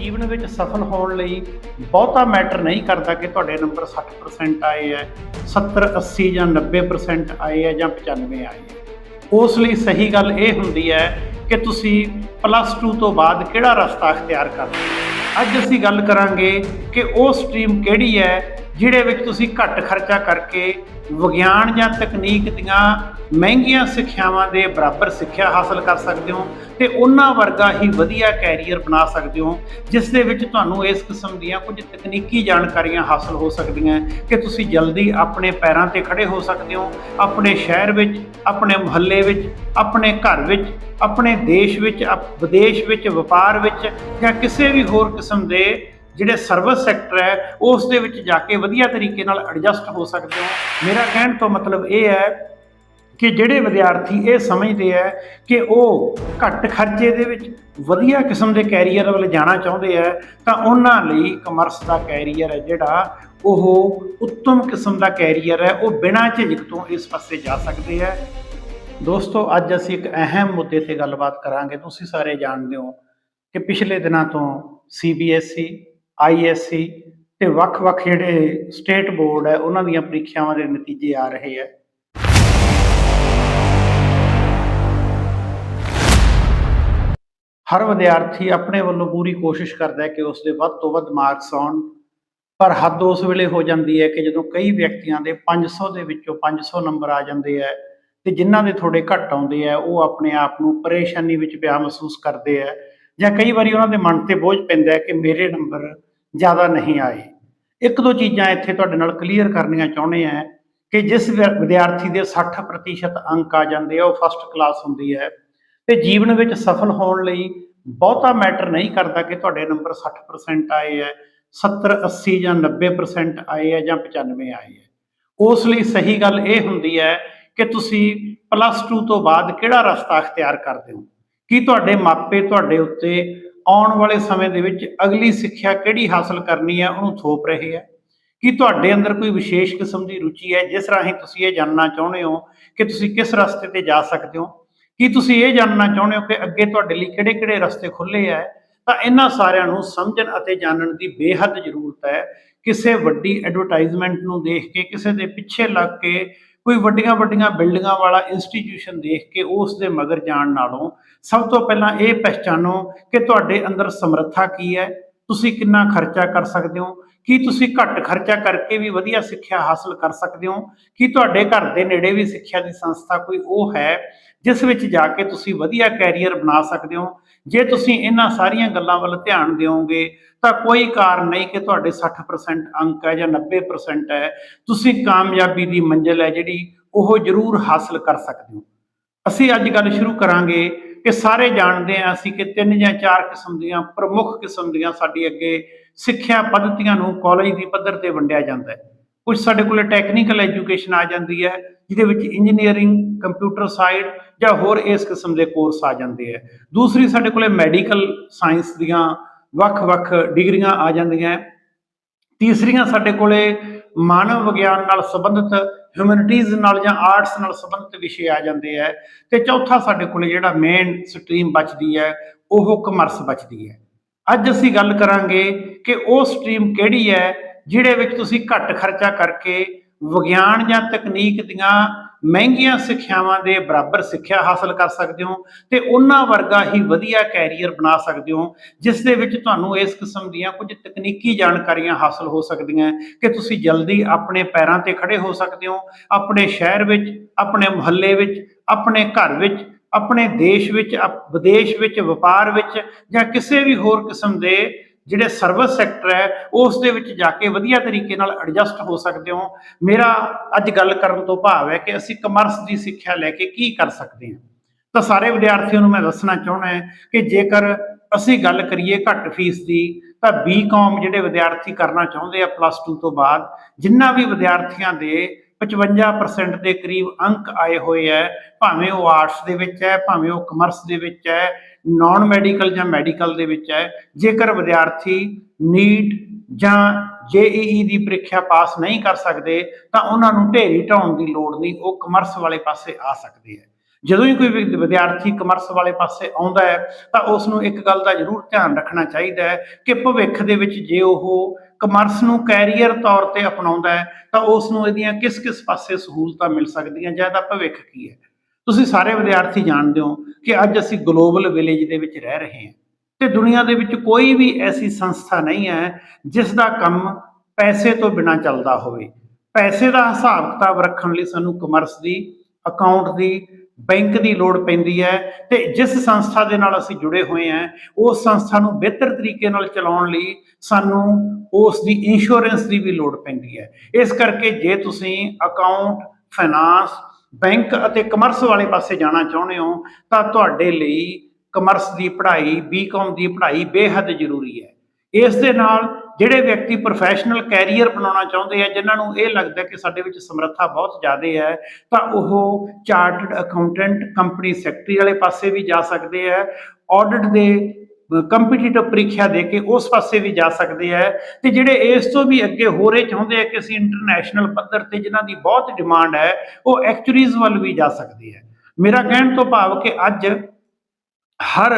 ਜੀਵਨ ਵਿੱਚ ਸਫਲ ਹੋਣ ਲਈ ਬਹੁਤਾ ਮੈਟਰ ਨਹੀਂ ਕਰਦਾ ਕਿ ਤੁਹਾਡੇ ਨੰਬਰ 60% ਆਏ ਹੈ 70 80 ਜਾਂ 90% ਆਏ ਹੈ ਜਾਂ 95 ਆਏ ਹੈ ਉਸ ਲਈ ਸਹੀ ਗੱਲ ਇਹ ਹੁੰਦੀ ਹੈ ਕਿ ਤੁਸੀਂ ਪਲੱਸ 2 ਤੋਂ ਬਾਅਦ ਕਿਹੜਾ ਰਸਤਾ ਅਖਤਿਆਰ ਕਰਨਾ ਅੱਜ ਅਸੀਂ ਗੱਲ ਕਰਾਂਗੇ ਕਿ ਉਹ ਸਟਰੀਮ ਕਿਹੜੀ ਹੈ ਜਿਹੜੇ ਵਿੱਚ ਤੁਸੀਂ ਘੱਟ ਖਰਚਾ ਕਰਕੇ ਵਿਗਿਆਨ ਜਾਂ ਤਕਨੀਕ ਦੀਆਂ ਮਹਿੰਗੀਆਂ ਸਿੱਖਿਆਵਾਂ ਦੇ ਬਰਾਬਰ ਸਿੱਖਿਆ ਹਾਸਲ ਕਰ ਸਕਦੇ ਹੋ ਤੇ ਉਹਨਾਂ ਵਰਗਾ ਹੀ ਵਧੀਆ ਕੈਰੀਅਰ ਬਣਾ ਸਕਦੇ ਹੋ, ਜਿਸ ਦੇ ਵਿੱਚ ਤੁਹਾਨੂੰ ਇਸ ਕਿਸਮ ਦੀਆਂ ਕੁਝ ਤਕਨੀਕੀ ਜਾਣਕਾਰੀਆਂ ਹਾਸਲ ਹੋ ਸਕਦੀਆਂ ਕਿ ਤੁਸੀਂ ਜਲਦੀ ਆਪਣੇ ਪੈਰਾਂ ਤੇ ਖੜੇ ਹੋ ਸਕਦੇ ਹੋ, ਆਪਣੇ ਸ਼ਹਿਰ ਵਿੱਚ, ਆਪਣੇ ਮੁਹੱਲੇ ਵਿੱਚ, ਆਪਣੇ ਘਰ ਵਿੱਚ, ਆਪਣੇ ਦੇਸ਼ ਵਿੱਚ, ਅਪ- ਵਿਦੇਸ਼ ਵਿੱਚ, ਵਪਾਰ ਵਿੱਚ ਜਾਂ ਕਿਸੇ ਵੀ ਹੋਰ ਕਿਸਮ ਦੇ ਜਿਹੜੇ ਸਰਵਿਸ ਸੈਕਟਰ ਹੈ, ਉਸ ਦੇ ਵਿੱਚ ਜਾ ਕੇ ਵਧੀਆ ਤਰੀਕੇ ਨਾਲ ਐਡਜਸਟ ਹੋ ਸਕਦੇ ਹੋ। ਮੇਰਾ ਕਹਿਣ ਤੋਂ ਮਤਲਬ ਇਹ ਹੈ ਕਿ ਜਿਹੜੇ ਵਿਦਿਆਰਥੀ ਇਹ ਸਮਝਦੇ ਹੈ ਕਿ ਉਹ ਘੱਟ ਖਰਚੇ ਦੇ ਵਿੱਚ ਵਧੀਆ ਕਿਸਮ ਦੇ ਕੈਰੀਅਰ ਵੱਲ ਜਾਣਾ ਚਾਹੁੰਦੇ ਹੈ, ਤਾਂ ਉਹਨਾਂ ਲਈ ਕਮਰਸ ਦਾ ਕੈਰੀਅਰ ਹੈ ਜਿਹੜਾ ਉਹ ਉੱਤਮ ਕਿਸਮ ਦਾ ਕੈਰੀਅਰ ਹੈ, ਉਹ ਬਿਨਾਂ ਝਿਜਕ ਤੋਂ ਇਸ ਪਾਸੇ ਜਾ ਸਕਦੇ ਹੈ। ਦੋਸਤੋ, ਅੱਜ ਅਸੀਂ ਇੱਕ ਅਹਿਮ ਮੁੱਦੇ ਤੇ ਗੱਲਬਾਤ ਕਰਾਂਗੇ। ਤੁਸੀਂ ਸਾਰੇ ਜਾਣਦੇ ਹੋ ਕਿ ਪਿਛਲੇ ਦਿਨਾਂ ਤੋਂ ਸੀਬੀਐਸਈ ਆਈਐਸਸੀ ਤੇ ਵੱਖ-ਵੱਖ ਜਿਹੜੇ ਸਟੇਟ ਬੋਰਡ ਹੈ, ਉਹਨਾਂ ਦੀਆਂ ਪ੍ਰੀਖਿਆਵਾਂ ਦੇ ਨਤੀਜੇ ਆ ਰਹੇ ਹੈ। ਹਰ ਵਿਦਿਆਰਥੀ ਆਪਣੇ ਵੱਲੋਂ ਪੂਰੀ ਕੋਸ਼ਿਸ਼ ਕਰਦਾ ਹੈ ਕਿ ਉਸ ਦੇ ਵੱਧ ਤੋਂ ਵੱਧ ਮਾਰਕਸ ਆਉਣ, ਪਰ ਹੱਦ ਉਸ ਵੇਲੇ ਹੋ ਜਾਂਦੀ ਹੈ ਕਿ ਜਦੋਂ ਕਈ ਵਿਅਕਤੀਆਂ ਦੇ 500 ਦੇ ਵਿੱਚੋਂ 500 ਨੰਬਰ ਆ ਜਾਂਦੇ ਹੈ ਤੇ ਜਿਨ੍ਹਾਂ ਦੇ ਥੋੜੇ ਘੱਟ ਆਉਂਦੇ ਆ ਉਹ ਆਪਣੇ ਆਪ ਨੂੰ ਪਰੇਸ਼ਾਨੀ ਵਿੱਚ ਪਿਆ ਮਹਿਸੂਸ ਕਰਦੇ ਆ ਜਾਂ ਕਈ ਵਾਰੀ ਉਹਨਾਂ ਦੇ ਮਨ ਤੇ ਬੋਝ ਪੈਂਦਾ ਹੈ ਕਿ ਮੇਰੇ ਨੰਬਰ ਜ਼ਿਆਦਾ ਨਹੀਂ ਆਏ। ਇੱਕ ਦੋ ਚੀਜ਼ਾਂ ਇੱਥੇ ਤੁਹਾਡੇ ਨਾਲ ਕਲੀਅਰ ਕਰਨੀਆਂ ਚਾਹੁੰਦੇ ਆ ਕਿ ਜਿਸ ਵਿ- ਵਿਦਿਆਰਥੀ ਦੇ 60% ਅੰਕ ਆ ਜਾਂਦੇ ਆ, ਉਹ ਫਸਟ ਕਲਾਸ ਹੁੰਦੀ ਹੈ ਤੇ ਜੀਵਨ ਵਿੱਚ ਸਫਲ ਹੋਣ ਲਈ ਬਹੁਤਾ ਮੈਟਰ ਨਹੀਂ ਕਰਦਾ ਕਿ ਤੁਹਾਡੇ ਨੰਬਰ 60% ਆਏ ਹੈ 70 80 ਜਾਂ 90% ਆਏ ਹੈ ਜਾਂ 95 ਆਏ ਹੈ ਉਸ ਲਈ ਸਹੀ ਗੱਲ ਇਹ ਹੁੰਦੀ ਹੈ ਕਿ ਤੁਸੀਂ ਪਲੱਸ 2 ਤੋਂ ਬਾਅਦ ਕਿਹੜਾ ਰਸਤਾ ਅਖਤਿਆਰ ਕਰਦੇ ਹੋ? ਕੀ ਤੁਹਾਡੇ ਮਾਪੇ ਤੁਹਾਡੇ ਉੱਤੇ ਆਉਣ ਵਾਲੇ ਸਮੇਂ ਦੇ ਵਿੱਚ ਅਗਲੀ ਸਿੱਖਿਆ ਕਿਹੜੀ ਹਾਸਲ ਕਰਨੀ ਹੈ, ਉਹਨੂੰ ਥੋਪ ਰਹੇ ਹੈ। ਕੀ ਤੁਹਾਡੇ ਅੰਦਰ ਕੋਈ ਵਿਸ਼ੇਸ਼ ਕਿਸਮ ਦੀ ਰੁਚੀ ਹੈ, ਜਿਸ ਰਾਹੀਂ ਤੁਸੀਂ ਇਹ ਜਾਣਨਾ ਚਾਹੁੰਦੇ ਹੋ ਕਿ ਤੁਸੀਂ ਕਿਸ ਰਸਤੇ ਤੇ ਜਾ ਸਕਦੇ ਹੋ? ਕੀ ਤੁਸੀਂ ਇਹ ਜਾਣਨਾ ਚਾਹੁੰਦੇ ਹੋ ਕਿ ਅੱਗੇ ਤੁਹਾਡੇ ਲਈ ਕਿਹੜੇ-ਕਿਹੜੇ ਰਸਤੇ ਖੁੱਲੇ ਹੈ? ਤਾਂ ਇਹਨਾਂ ਸਾਰਿਆਂ ਨੂੰ ਸਮਝਣ ਅਤੇ ਜਾਣਨ ਦੀ ਬੇਹੱਦ ਜ਼ਰੂਰਤ ਹੈ। ਕਿਸੇ ਵੱਡੀ ਐਡਵਰਟਾਈਜ਼ਮੈਂਟ ਨੂੰ ਦੇਖ ਕੇ, ਕਿਸੇ ਦੇ ਪਿੱਛੇ ਲੱਗ ਕੇ ਕੋਈ ਵੱਡੀਆਂ ਵੱਡੀਆਂ ਬਿਲਡਿੰਗਾਂ ਵਾਲਾ ਇੰਸਟੀਟਿਊਸ਼ਨ ਦੇਖ ਕੇ ਉਸ ਦੇ ਮਗਰ ਜਾਣ ਨਾਲੋਂ ਸਭ ਤੋਂ ਪਹਿਲਾਂ ਇਹ ਪਹਿਚਾਨੋ ਕਿ ਤੁਹਾਡੇ ਅੰਦਰ ਸਮਰੱਥਾ ਕੀ ਹੈ, ਤੁਸੀਂ ਕਿੰਨਾ ਖਰਚਾ ਕਰ ਸਕਦੇ ਹੋ, ਕੀ ਤੁਸੀਂ ਘੱਟ ਖਰਚਾ ਕਰਕੇ ਵੀ ਵਧੀਆ ਸਿੱਖਿਆ ਹਾਸਲ ਕਰ ਸਕਦੇ ਹੋ, ਕੀ ਤੁਹਾਡੇ ਘਰ ਦੇ ਨੇੜੇ ਵੀ ਸਿੱਖਿਆ ਦੀ ਸੰਸਥਾ ਕੋਈ ਉਹ ਹੈ, ਜਿਸ ਵਿੱਚ ਜਾ ਕੇ ਤੁਸੀਂ ਵਧੀਆ ਕੈਰੀਅਰ ਬਣਾ ਸਕਦੇ ਹੋ ਜੇ ਤੁਸੀਂ ਇਹਨਾਂ ਸਾਰੀਆਂ ਗੱਲਾਂ ਵੱਲ ਧਿਆਨ ਦਿਓਗੇ, ਤਾਂ ਕੋਈ ਕਾਰਨ ਨਹੀਂ ਕਿ ਤੁਹਾਡੇ 60% ਅੰਕ ਹੈ ਜਾਂ 90% ਹੈ। ਤੁਸੀਂ ਕਾਮਯਾਬੀ ਦੀ ਮੰਜ਼ਿਲ ਹੈ ਜਿਹੜੀ ਉਹ ਜ਼ਰੂਰ ਹਾਸਲ ਕਰ ਸਕਦੇ ਹੋ। ਅਸੀਂ ਅੱਜ ਗੱਲ ਸ਼ੁਰੂ ਕਰਾਂਗੇ ਕਿ ਸਾਰੇ ਜਾਣਦੇ ਹਾਂ ਅਸੀਂ ਕਿ ਤਿੰਨ ਜਾਂ ਚਾਰ ਕਿਸਮ ਦੀਆਂ ਪ੍ਰਮੁੱਖ ਕਿਸਮ ਦੀਆਂ ਸਾਡੀ ਅੱਗੇ ਸਿੱਖਿਆ ਪੱਧਤੀਆਂ ਨੂੰ ਕਾਲਜ ਦੀ ਪੱਧਰ ਤੇ ਵੰਡਿਆ ਜਾਂਦਾ ਹੈ। ਕੁਝ ਸਾਡੇ ਕੋਲ ਟੈਕਨੀਕਲ ਐਜੂਕੇਸ਼ਨ ਆ ਜਾਂਦੀ ਹੈ, ਜਿਹਦੇ ਵਿੱਚ ਇੰਜੀਨੀਅਰਿੰਗ ਕੰਪਿਊਟਰ ਸਾਇੰਸ ਜਾਂ ਹੋਰ ਇਸ ਕਿਸਮ ਦੇ ਕੋਰਸ ਆ ਜਾਂਦੇ ਹੈ। ਦੂਸਰੀ ਸਾਡੇ ਕੋਲੇ ਮੈਡੀਕਲ ਸਾਇੰਸ ਦੀਆਂ ਵੱਖ-ਵੱਖ ਡਿਗਰੀਆਂ ਆ ਜਾਂਦੀਆਂ ਤੀਸਰੀਆਂ ਸਾਡੇ ਕੋਲੇ ਮਾਨਵ ਵਿਗਿਆਨ ਨਾਲ ਸੰਬੰਧਿਤ ਹਿਊਮੈਨਿਟੀਜ਼ ਨਾਲ ਜਾਂ ਆਰਟਸ ਨਾਲ ਸੰਬੰਧਿਤ ਵਿਸ਼ੇ ਆ ਜਾਂਦੇ ਹੈ। ਤੇ ਚੌਥਾ ਸਾਡੇ ਕੋਲੇ ਜਿਹੜਾ ਮੇਨ ਸਟਰੀਮ ਬਚਦੀ ਹੈ, ਉਹ ਕਮਰਸ ਬਚਦੀ ਹੈ। ਅੱਜ ਅਸੀਂ ਗੱਲ ਕਰਾਂਗੇ ਕਿ ਉਹ ਸਟਰੀਮ ਕਿਹੜੀ ਹੈ ਜਿਹੜੇ ਵਿੱਚ ਤੁਸੀਂ ਘੱਟ ਖਰਚਾ ਕਰਕੇ ਵਿਗਿਆਨ ਜਾਂ ਤਕਨੀਕ ਦੀਆਂ ਮਹਿੰਗੀਆਂ ਸਿੱਖਿਆਵਾਂ ਦੇ ਬਰਾਬਰ ਸਿੱਖਿਆ ਹਾਸਲ ਕਰ ਸਕਦੇ ਹੋ ਤੇ ਉਹਨਾਂ ਵਰਗਾ ਹੀ ਵਧੀਆ ਕੈਰੀਅਰ ਬਣਾ ਸਕਦੇ ਹੋ, ਜਿਸ ਦੇ ਵਿੱਚ ਤੁਹਾਨੂੰ ਇਸ ਕਿਸਮ ਦੀਆਂ ਕੁਝ ਤਕਨੀਕੀ ਜਾਣਕਾਰੀਆਂ ਹਾਸਲ ਹੋ ਸਕਦੀਆਂ ਕਿ ਤੁਸੀਂ ਜਲਦੀ ਆਪਣੇ ਪੈਰਾਂ ਤੇ ਖੜੇ ਹੋ ਸਕਦੇ ਹੋ, ਆਪਣੇ ਸ਼ਹਿਰ ਵਿੱਚ, ਆਪਣੇ ਮੁਹੱਲੇ ਵਿੱਚ, ਆਪਣੇ ਘਰ ਵਿੱਚ, ਆਪਣੇ ਦੇਸ਼ ਵਿੱਚ, ਅਪ- ਵਿਦੇਸ਼ ਵਿੱਚ, ਵਪਾਰ ਵਿੱਚ ਜਾਂ ਕਿਸੇ ਵੀ ਹੋਰ ਕਿਸਮ ਦੇ ਜਿਹੜੇ ਸਰਵਿਸ ਸੈਕਟਰ ਹੈ, ਉਸ ਦੇ ਵਿੱਚ ਜਾ ਕੇ ਵਧੀਆ ਤਰੀਕੇ ਨਾਲ ਐਡਜਸਟ ਹੋ ਸਕਦੇ ਹੋ। ਮੇਰਾ ਅੱਜ ਗੱਲ ਕਰਨ ਤੋਂ ਭਾਵ ਹੈ ਕਿ ਅਸੀਂ ਕਮਰਸ ਦੀ ਸਿੱਖਿਆ ਲੈ ਕੇ ਕੀ ਕਰ ਸਕਦੇ ਹਾਂ। ਤਾਂ ਸਾਰੇ ਵਿਦਿਆਰਥੀਆਂ ਨੂੰ ਮੈਂ ਦੱਸਣਾ ਚਾਹੁੰਦਾ ਹਾਂ ਕਿ ਜੇਕਰ ਅਸੀਂ ਗੱਲ ਕਰੀਏ ਘੱਟ ਫੀਸ ਦੀ, ਤਾਂ ਬੀਕਾਮ ਜਿਹੜੇ ਵਿਦਿਆਰਥੀ ਕਰਨਾ ਚਾਹੁੰਦੇ ਆ ਪਲੱਸ 2 ਤੋਂ ਬਾਅਦ, ਜਿੰਨਾ ਵੀ ਵਿਦਿਆਰਥੀਆਂ ਦੇ 55% ਦੇ ਕਰੀਬ ਅੰਕ ਆਏ ਹੋਏ ਹੈ ਭਾਵੇਂ ਉਹ ਆਰਟਸ ਦੇ ਵਿੱਚ ਹੈ ਭਾਵੇਂ ਉਹ ਕਮਰਸ ਦੇ ਵਿੱਚ ਹੈ ਨਾਨ ਮੈਡੀਕਲ ਜਾਂ ਮੈਡੀਕਲ ਦੇ ਵਿੱਚ ਹੈ ਜੇਕਰ ਵਿਦਿਆਰਥੀ ਨੀਟ ਜਾਂ ਜੇਈਈ ਦੀ ਪ੍ਰੀਖਿਆ ਪਾਸ ਨਹੀਂ ਕਰ ਸਕਦੇ, ਤਾਂ ਉਹਨਾਂ ਨੂੰ ਢੇਰੀ ਢਾਉਣ ਦੀ ਲੋੜ ਨਹੀਂ, ਉਹ ਕਮਰਸ ਵਾਲੇ ਪਾਸੇ ਆ ਸਕਦੇ ਹੈ ਜਦੋਂ ਹੀ ਕੋਈ ਵਿਦ- ਵਿਦਿਆਰਥੀ ਕਮਰਸ ਵਾਲੇ ਪਾਸੇ ਆਉਂਦਾ ਹੈ, ਤਾਂ ਉਸ ਨੂੰ ਇੱਕ ਗੱਲ ਦਾ ਜ਼ਰੂਰ ਧਿਆਨ ਰੱਖਣਾ ਚਾਹੀਦਾ ਹੈ ਕਿ ਭਵਿੱਖ ਦੇ ਵਿੱਚ ਜੇ ਉਹ ਕਮਰਸ ਨੂੰ ਕੈਰੀਅਰ ਤੌਰ ਤੇ ਅਪਣਾਉਂਦਾ ਹੈ, ਤਾਂ ਉਸ ਨੂੰ ਇਹਦੀਆਂ ਕਿਸ-ਕਿਸ ਪਾਸੇ ਸਹੂਲਤਾਂ ਮਿਲ ਸਕਦੀਆਂ, ਜਾਂ ਇਹਦਾ ਭਵਿੱਖ ਕੀ ਹੈ। ਤੁਸੀਂ ਸਾਰੇ ਵਿਦਿਆਰਥੀ ਜਾਣਦੇ ਹੋ ਕਿ ਅੱਜ ਅਸੀਂ ਗਲੋਬਲ ਵਿਲੇਜ ਦੇ ਵਿੱਚ ਰਹਿ ਰਹੇ ਹਾਂ ਤੇ ਦੁਨੀਆ ਦੇ ਵਿੱਚ ਕੋਈ ਵੀ ਐਸੀ ਸੰਸਥਾ ਨਹੀਂ ਹੈ ਜਿਸ ਦਾ ਕੰਮ ਪੈਸੇ ਤੋਂ ਬਿਨਾ ਚੱਲਦਾ ਹੋਵੇ। ਪੈਸੇ ਦਾ ਹਿਸਾਬ ਕਿਤਾਬ ਰੱਖਣ ਲਈ ਸਾਨੂੰ ਕਮਰਸ ਦੀ ਅਕਾਊਂਟ ਦੀ ਬੈਂਕ ਦੀ ਲੋੜ ਪੈਂਦੀ ਹੈ ਤੇ ਜਿਸ ਸੰਸਥਾ ਦੇ ਨਾਲ ਅਸੀਂ ਜੁੜੇ ਹੋਏ ਹਾਂ, ਉਸ ਸੰਸਥਾ ਨੂੰ ਬਿਹਤਰ ਤਰੀਕੇ ਨਾਲ ਚਲਾਉਣ ਲਈ ਸਾਨੂੰ ਉਸ ਦੀ ਇੰਸ਼ੋਰੈਂਸ ਦੀ ਵੀ ਲੋੜ ਪੈਂਦੀ ਹੈ। ਇਸ ਕਰਕੇ ਜੇ ਤੁਸੀਂ ਅਕਾਊਂਟ ਫਾਈਨਾਂਸ ਬੈਂਕ ਅਤੇ ਕਮਰਸ ਵਾਲੇ ਪਾਸੇ ਜਾਣਾ ਚਾਹੁੰਦੇ ਹੋ, ਤਾਂ ਤੁਹਾਡੇ ਲਈ ਕਮਰਸ ਦੀ ਪੜ੍ਹਾਈ ਬੀਕਾਮ ਦੀ ਪੜ੍ਹਾਈ ਬੇਹੱਦ ਜ਼ਰੂਰੀ ਹੈ। ਇਸ ਦੇ ਨਾਲ ਜਿਹੜੇ ਵਿਅਕਤੀ ਪ੍ਰੋਫੈਸ਼ਨਲ ਕੈਰੀਅਰ ਬਣਾਉਣਾ ਚਾਹੁੰਦੇ ਆ, ਜਿਨ੍ਹਾਂ ਨੂੰ ਇਹ ਲੱਗਦਾ ਕਿ ਸਾਡੇ ਵਿੱਚ ਸਮਰੱਥਾ ਬਹੁਤ ਜ਼ਿਆਦਾ ਹੈ, ਤਾਂ ਉਹ ਚਾਰਟਰਡ ਅਕਾਊਂਟੈਂਟ ਕੰਪਨੀ ਸੈਕਟਰੀ ਵਾਲੇ ਪਾਸੇ ਵੀ ਜਾ ਸਕਦੇ ਆ ਆਡਿਟ ਦੇ ਕੰਪੀਟੀਟਿਵ ਪ੍ਰੀਖਿਆ ਦੇ ਕੇ ਉਸ ਪਾਸੇ ਵੀ ਜਾ ਸਕਦੇ ਆ, ਤੇ ਜਿਹੜੇ ਇਸ ਤੋਂ ਵੀ ਅੱਗੇ ਹੋ ਰਹੇ ਚਾਹੁੰਦੇ ਆ ਕਿ ਅਸੀਂ ਇੰਟਰਨੈਸ਼ਨਲ ਪੱਧਰ ਤੇ ਜਿਨ੍ਹਾਂ ਦੀ ਬਹੁਤ ਡਿਮਾਂਡ ਹੈ, ਉਹ ਐਕਚੁਰੀਜ਼ ਵੱਲ ਵੀ ਜਾ ਸਕਦੇ ਆ। ਮੇਰਾ ਕਹਿਣ ਤੋਂ ਭਾਵ ਕਿ ਅੱਜ ਹਰ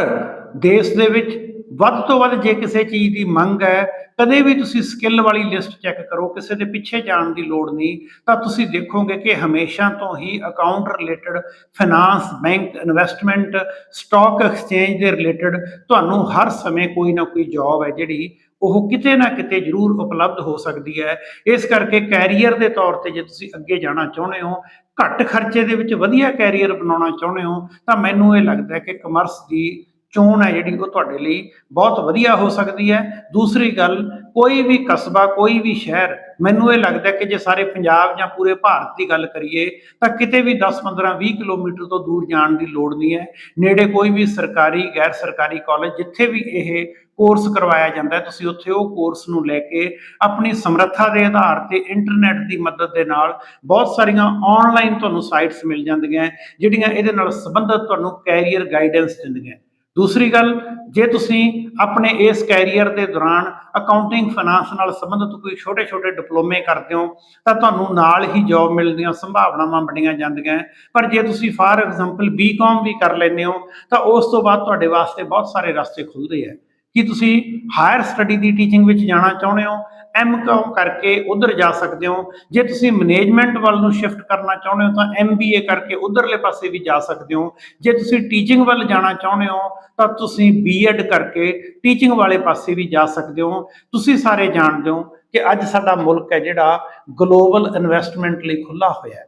ਦੇਸ਼ ਦੇ ਵਿੱਚ ਵੱਧ ਤੋਂ ਵੱਧ ਜੇ ਕਿਸੇ ਚੀਜ਼ ਦੀ ਮੰਗ ਹੈ, ਕਦੇ ਵੀ ਤੁਸੀਂ ਸਕਿੱਲ ਵਾਲੀ ਲਿਸਟ ਚੈੱਕ ਕਰੋ, ਕਿਸੇ ਦੇ ਪਿੱਛੇ ਜਾਣ ਦੀ ਲੋੜ ਨਹੀਂ, ਤਾਂ ਤੁਸੀਂ ਦੇਖੋਗੇ ਕਿ ਹਮੇਸ਼ਾ ਤੋਂ ਹੀ account related finance bank investment stock exchange ਦੇ ਰਿਲੇਟਡ ਤੁਹਾਨੂੰ ਹਰ ਸਮੇਂ ਕੋਈ ਨਾ ਕੋਈ ਜੌਬ ਹੈ ਜਿਹੜੀ ਉਹ ਕਿਤੇ ਨਾ ਕਿਤੇ ਜ਼ਰੂਰ ਉਪਲਬਧ ਹੋ ਸਕਦੀ ਹੈ। ਇਸ ਕਰਕੇ ਕੈਰੀਅਰ ਦੇ ਤੌਰ ਤੇ ਜੇ ਤੁਸੀਂ ਅੱਗੇ ਜਾਣਾ ਚਾਹੁੰਦੇ ਹੋ, ਘੱਟ ਖਰਚੇ ਦੇ ਵਿੱਚ ਵਧੀਆ ਕੈਰੀਅਰ ਬਣਾਉਣਾ ਚਾਹੁੰਦੇ ਹੋ, ਤਾਂ ਮੈਨੂੰ ਇਹ ਲੱਗਦਾ ਹੈ ਕਿ ਕਮਰਸ ਦੀ ਚੋਣ ਹੈ ਜਿਹੜੀ ਉਹ ਤੁਹਾਡੇ ਲਈ ਬਹੁਤ ਵਧੀਆ ਹੋ ਸਕਦੀ ਹੈ। ਦੂਸਰੀ ਗੱਲ, ਕੋਈ ਵੀ ਕਸਬਾ, ਕੋਈ ਵੀ ਸ਼ਹਿਰ, ਮੈਨੂੰ ਇਹ ਲੱਗਦਾ ਕਿ ਜੇ ਸਾਰੇ ਪੰਜਾਬ ਜਾਂ ਪੂਰੇ ਭਾਰਤ ਦੀ ਗੱਲ ਕਰੀਏ, ਤਾਂ ਕਿਤੇ ਵੀ 10 15 20 ਕਿਲੋਮੀਟਰ ਤੋਂ ਦੂਰ ਜਾਣ ਦੀ ਲੋੜ ਨਹੀਂ ਹੈ। ਨੇੜੇ ਕੋਈ ਵੀ ਸਰਕਾਰੀ, ਗੈਰ ਸਰਕਾਰੀ ਕਾਲਜ, ਜਿੱਥੇ ਵੀ ਇਹ ਕੋਰਸ ਕਰਵਾਇਆ ਜਾਂਦਾ ਹੈ, ਤੁਸੀਂ ਉੱਥੇ ਉਹ ਕੋਰਸ ਨੂੰ ਲੈ ਕੇ ਆਪਣੀ ਸਮਰੱਥਾ ਦੇ ਆਧਾਰ ਤੇ ਇੰਟਰਨੈਟ ਦੀ ਮਦਦ ਦੇ ਨਾਲ ਬਹੁਤ ਸਾਰੀਆਂ ਆਨਲਾਈਨ ਤੁਹਾਨੂੰ ਸਾਈਟਸ ਮਿਲ ਜਾਂਦੀਆਂ ਜਿਹੜੀਆਂ ਇਹਦੇ ਨਾਲ ਸੰਬੰਧਿਤ ਤੁਹਾਨੂੰ ਕੈਰੀਅਰ ਗਾਈਡੈਂਸ ਦਿੰਦੀਆਂ ਦੂਸਰੀ ਗੱਲ, ਜੇ ਤੁਸੀਂ ਆਪਣੇ ਇਸ ਕੈਰੀਅਰ ਦੇ ਦੌਰਾਨ ਅਕਾਊਂਟਿੰਗ ਫਾਈਨਾਂਸ ਨਾਲ ਸੰਬੰਧਿਤ ਕੋਈ ਛੋਟੇ-ਛੋਟੇ ਡਿਪਲੋਮੇ ਕਰਦੇ ਹੋ, ਤਾਂ ਤੁਹਾਨੂੰ ਨਾਲ ਹੀ ਜੌਬ ਮਿਲਣ ਦੀਆਂ ਸੰਭਾਵਨਾਵਾਂ ਵੱਡੀਆਂ ਜਾਂਦੀਆਂ ਹੈ। ਪਰ ਜੇ ਤੁਸੀਂ ਫਾਰ ਐਗਜ਼ਾਮਪਲ ਬੀਕਾਮ ਵੀ ਕਰ ਲੈਂਦੇ ਹੋ, ਤਾਂ ਉਸ ਤੋਂ ਬਾਅਦ ਤੁਹਾਡੇ ਵਾਸਤੇ ਬਹੁਤ ਸਾਰੇ ਰਸਤੇ ਖੁੱਲਦੇ ਆ ਕੀ ਤੁਸੀਂ ਹਾਇਰ ਸਟੱਡੀ ਦੀ ਟੀਚਿੰਗ ਵਿੱਚ ਜਾਣਾ ਚਾਹੁੰਦੇ ਹੋ? ਐਮਕਾਮ ਕਰਕੇ ਉਧਰ ਜਾ ਸਕਦੇ ਹੋ। ਜੇ ਤੁਸੀਂ ਮੈਨੇਜਮੈਂਟ ਵੱਲ ਨੂੰ ਸ਼ਿਫਟ ਕਰਨਾ ਚਾਹੁੰਦੇ ਹੋ, ਤਾਂ ਐਮਬੀਏ ਕਰਕੇ ਉਧਰਲੇ ਪਾਸੇ ਵੀ ਜਾ ਸਕਦੇ ਹੋ। ਜੇ ਤੁਸੀਂ ਟੀਚਿੰਗ ਵੱਲ ਜਾਣਾ ਚਾਹੁੰਦੇ ਹੋ, ਤਾਂ ਤੁਸੀਂ ਬੀਐਡ ਕਰਕੇ ਟੀਚਿੰਗ ਵਾਲੇ ਪਾਸੇ ਵੀ ਜਾ ਸਕਦੇ ਹੋ। ਤੁਸੀਂ ਸਾਰੇ ਜਾਣਦੇ ਹੋ ਕਿ ਅੱਜ ਸਾਡਾ ਮੁਲਕ ਹੈ ਜਿਹੜਾ ਗਲੋਬਲ ਇਨਵੈਸਟਮੈਂਟ ਲਈ ਖੁੱਲਾ ਹੋਇਆ ਹੈ।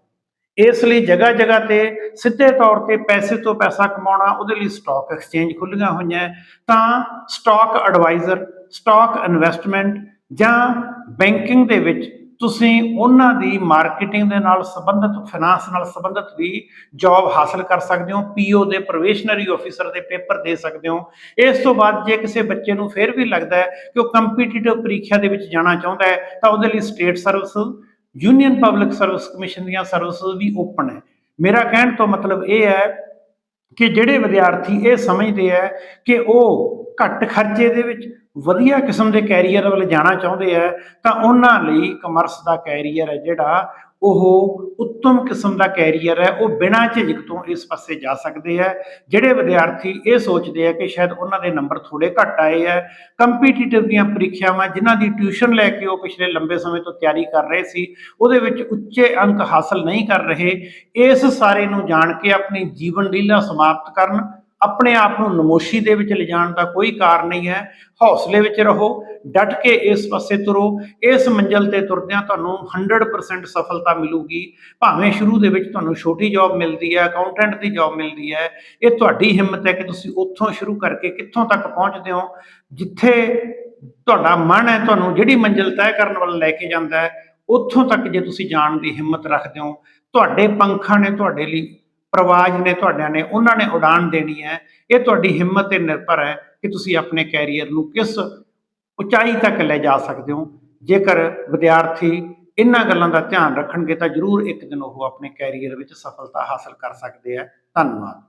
ਇਸ ਲਈ ਜਗ੍ਹਾ ਜਗ੍ਹਾ ਤੇ ਸਿੱਧੇ ਤੌਰ ਤੇ ਪੈਸੇ ਤੋਂ ਪੈਸਾ ਕਮਾਉਣਾ, ਉਹਦੇ ਲਈ ਸਟਾਕ ਐਕਸਚੇਂਜ ਖੁੱਲੀਆਂ ਹੋਈਆਂ ਤਾਂ ਸਟਾਕ ਐਡਵਾਈਜ਼ਰ ਸਟਾਕ ਇਨਵੈਸਟਮੈਂਟ ਜਾਂ ਬੈਂਕਿੰਗ ਦੇ ਵਿੱਚ ਤੁਸੀਂ ਉਹਨਾਂ ਦੀ ਮਾਰਕੀਟਿੰਗ ਦੇ ਨਾਲ ਸੰਬੰਧਿਤ ਫਾਈਨਾਂਸ ਨਾਲ ਸੰਬੰਧਿਤ ਵੀ ਜੌਬ ਹਾਸਲ ਕਰ ਸਕਦੇ ਹੋ ਪੀਓ ਦੇ ਪ੍ਰੋਵੇਸ਼ਨਰੀ ਆਫੀਸਰ ਦੇ ਪੇਪਰ ਦੇ ਸਕਦੇ ਹੋ। ਇਸ ਤੋਂ ਬਾਅਦ ਜੇ ਕਿਸੇ ਬੱਚੇ ਨੂੰ ਫਿਰ ਵੀ ਲੱਗਦਾ ਹੈ ਕਿ ਉਹ ਕੰਪੀਟੀਟਿਵ ਪ੍ਰੀਖਿਆ ਦੇ ਵਿੱਚ ਜਾਣਾ ਚਾਹੁੰਦਾ ਹੈ, ਤਾਂ ਉਹਦੇ ਲਈ state service union public service commission ਦੀਆਂ ਸਰਵਿਸ ਵੀ ਓਪਨ ਹੈ। ਮੇਰਾ ਕਹਿਣ ਤੋਂ ਮਤਲਬ ਇਹ ਹੈ ਕਿ ਜਿਹੜੇ ਵਿਦਿਆਰਥੀ ਇਹ ਸਮਝਦੇ ਆ ਕਿ ਉਹ ਘੱਟ ਖਰਚੇ ਦੇ ਵਿੱਚ ਵਧੀਆ ਕਿਸਮ ਦੇ ਕੈਰੀਅਰ ਵੱਲ ਜਾਣਾ ਚਾਹੁੰਦੇ ਆ ਤਾਂ ਉਹਨਾਂ ਲਈ ਕਮਰਸ ਦਾ ਕੈਰੀਅਰ ਹੈ ਜਿਹੜਾ ਉਹ ਉੱਤਮ ਕਿਸਮ ਦਾ ਕੈਰੀਅਰ ਹੈ, ਉਹ ਬਿਨਾਂ ਝਿਜਕ ਤੋਂ ਇਸ ਪਾਸੇ ਜਾ ਸਕਦੇ ਹੈ। ਜਿਹੜੇ ਵਿਦਿਆਰਥੀ ਇਹ ਸੋਚਦੇ ਆ ਕਿ ਸ਼ਾਇਦ ਉਹਨਾਂ ਦੇ ਨੰਬਰ ਥੋੜੇ ਘੱਟ ਆਏ ਆ ਕੰਪੀਟੀਟਿਵ ਦੀਆਂ ਪ੍ਰੀਖਿਆਵਾਂ ਜਿਨ੍ਹਾਂ ਦੀ ਟਿਊਸ਼ਨ ਲੈ ਕੇ ਉਹ ਪਿਛਲੇ ਲੰਬੇ ਸਮੇਂ ਤੋਂ ਤਿਆਰੀ ਕਰ ਰਹੇ ਸੀ, ਉਹਦੇ ਵਿੱਚ ਉੱਚੇ ਅੰਕ ਹਾਸਲ ਨਹੀਂ ਕਰ ਰਹੇ, ਇਸ ਸਾਰੇ ਨੂੰ ਜਾਣ ਕੇ ਆਪਣੀ ਜੀਵਨ ਲੀਲਾ ਸਮਾਪਤ ਕਰਨ ਆਪਣੇ ਆਪ ਨੂੰ ਨਮੋਸ਼ੀ ਦੇ ਵਿੱਚ ਲਿਜਾਣ ਦਾ ਕੋਈ ਕਾਰਨ ਨਹੀਂ ਹੈ। ਹੌਸਲੇ ਵਿੱਚ ਰਹੋ, ਡਟ ਕੇ ਇਸ ਪਾਸੇ ਤੁਰੋ। ਇਸ ਮੰਜ਼ਲ ਤੇ ਤੁਰਦਿਆਂ ਤੁਹਾਨੂੰ 100% ਸਫਲਤਾ ਮਿਲੂਗੀ। ਭਾਵੇਂ ਸ਼ੁਰੂ ਦੇ ਵਿੱਚ ਤੁਹਾਨੂੰ ਛੋਟੀ ਜੌਬ ਮਿਲਦੀ ਹੈ ਅਕਾਊਂਟੈਂਟ ਦੀ ਜੌਬ ਮਿਲਦੀ ਹੈ, ਇਹ ਤੁਹਾਡੀ ਹਿੰਮਤ ਹੈ ਕਿ ਤੁਸੀਂ ਉੱਥੋਂ ਸ਼ੁਰੂ ਕਰਕੇ ਕਿੱਥੋਂ ਤੱਕ ਪਹੁੰਚਦੇ ਹੋ। ਜਿੱਥੇ ਤੁਹਾਡਾ ਮਨ ਹੈ, ਤੁਹਾਨੂੰ ਜਿਹੜੀ ਮੰਜ਼ਿਲ ਤੈਅ ਕਰਨ ਵੱਲ ਲੈ ਕੇ ਜਾਂਦਾ ਹੈ, ਉੱਥੋਂ ਤੱਕ ਜੇ ਤੁਸੀਂ ਜਾਣ ਦੀ ਹਿੰਮਤ ਰੱਖਦੇ ਹੋ, ਤੁਹਾਡੇ ਪੰਖਾਂ ਨੇ ਤੁਹਾਡੇ ਲਈ ਪ੍ਰਵਾਜ ਨੇ ਤੁਹਾਡਿਆਂ ਨੇ, ਉਹਨਾਂ ਨੇ ਉਡਾਨ ਦੇਣੀ ਹੈ। ਇਹ ਤੁਹਾਡੀ ਹਿੰਮਤ ਤੇ ਨਿਰਭਰ ਹੈ ਕਿ ਤੁਸੀਂ ਆਪਣੇ ਕੈਰੀਅਰ ਨੂੰ ਕਿਸ ਉਚਾਈ ਤੱਕ ਲੈ ਜਾ ਸਕਦੇ ਹੋ। ਜੇਕਰ ਵਿਦਿਆਰਥੀ ਇਹਨਾਂ ਗੱਲਾਂ ਦਾ ਧਿਆਨ ਰੱਖਣਗੇ ਤਾਂ ਜ਼ਰੂਰ ਇੱਕ ਦਿਨ ਉਹ ਆਪਣੇ ਕੈਰੀਅਰ ਵਿੱਚ ਸਫਲਤਾ ਹਾਸਲ ਕਰ ਸਕਦੇ ਆ ਧੰਨਵਾਦ।